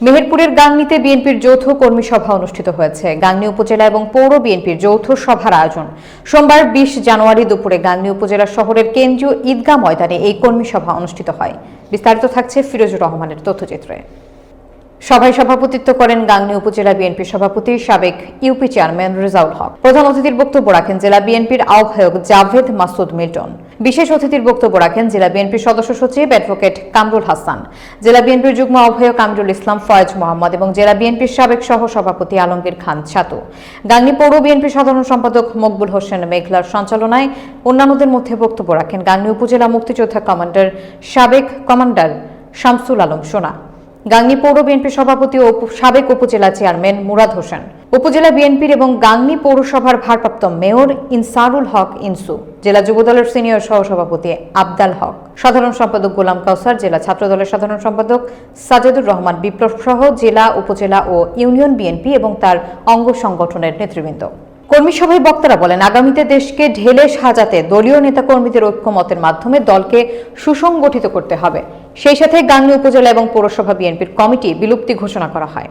মেহেরপুরের গাংনীতে বিএনপির যৌথ কর্মী সভা অনুষ্ঠিত হয়েছে। গাংনী উপজেলা এবং পৌর বিএনপির যৌথ সভার আয়োজন। সোমবার বিশ জানুয়ারি দুপুরে গাংনী উপজেলা শহরের কেন্দ্রীয় ঈদগাহ ময়দানে এই কর্মী সভা অনুষ্ঠিত হয়। বিস্তারিত থাকছে ফিরোজুর রহমানের তথ্যচিত্রে। সভায় সভাপতিত্ব করেন গাংনী উপজেলা বিএনপির সভাপতি সাবেক ইউপি চেয়ারম্যান রেজাউল হক। প্রধান অতিথির বক্তব্য রাখেন জেলা বিএনপির আহ্বায়ক জাভেদ মাসুদ মিল্টন। বিশেষ অতিথির বক্তব্য রাখেন জেলা বিএনপির সদস্য সচিব অ্যাডভোকেট কামরুল হাসান। জেলা বিএনপির যুগ্ম আহ্বায়ক কামরুল ইসলাম ফয়েজ মোহাম্মদ এবং জেলা বিএনপির সাবেক সহ সভাপতি আলমগীর খান ছাতু। গাংনী পৌর বিএনপির সাধারণ সম্পাদক মকবুল হোসেন মেঘলার সঞ্চালনায় অন্যান্যদের মধ্যে বক্তব্য রাখেন গাংনী উপজেলা মুক্তিযোদ্ধা কমান্ডার সাবেক কমান্ডার শামসুল আলম সোনা। গাংনী পৌর বিএনপির সভাপতি ও সাবেক উপজেলা চেয়ারম্যান মুরাদ হোসেন। উপজেলা বিএনপির এবং গাংনী পৌরসভার ভারপ্রাপ্ত মেয়র ইনসারুল হক ইনসু, জেলা যুবদলের সিনিয়র সহসভাপতি আবদাল হক, সাধারণ সম্পাদক গোলাম কাউসার, জেলা ছাত্রদলের সাধারণ সম্পাদক সাজেদুর রহমান বিপ্লব সহ জেলা, উপজেলা ও ইউনিয়ন বিএনপি এবং তার অঙ্গ সংগঠনের নেতৃবৃন্দ। কর্মী সভায় বক্তারা বলেন, আগামীতে দেশকে ঢেলে সাজাতে দলীয় নেতাকর্মীদের ঐক্যমতের মাধ্যমে দলকে সুসংগঠিত করতে হবে। সেই সাথে গাংনী উপজেলা এবং পৌরসভা বিএনপির কমিটি বিলুপ্তি ঘোষণা করা হয়।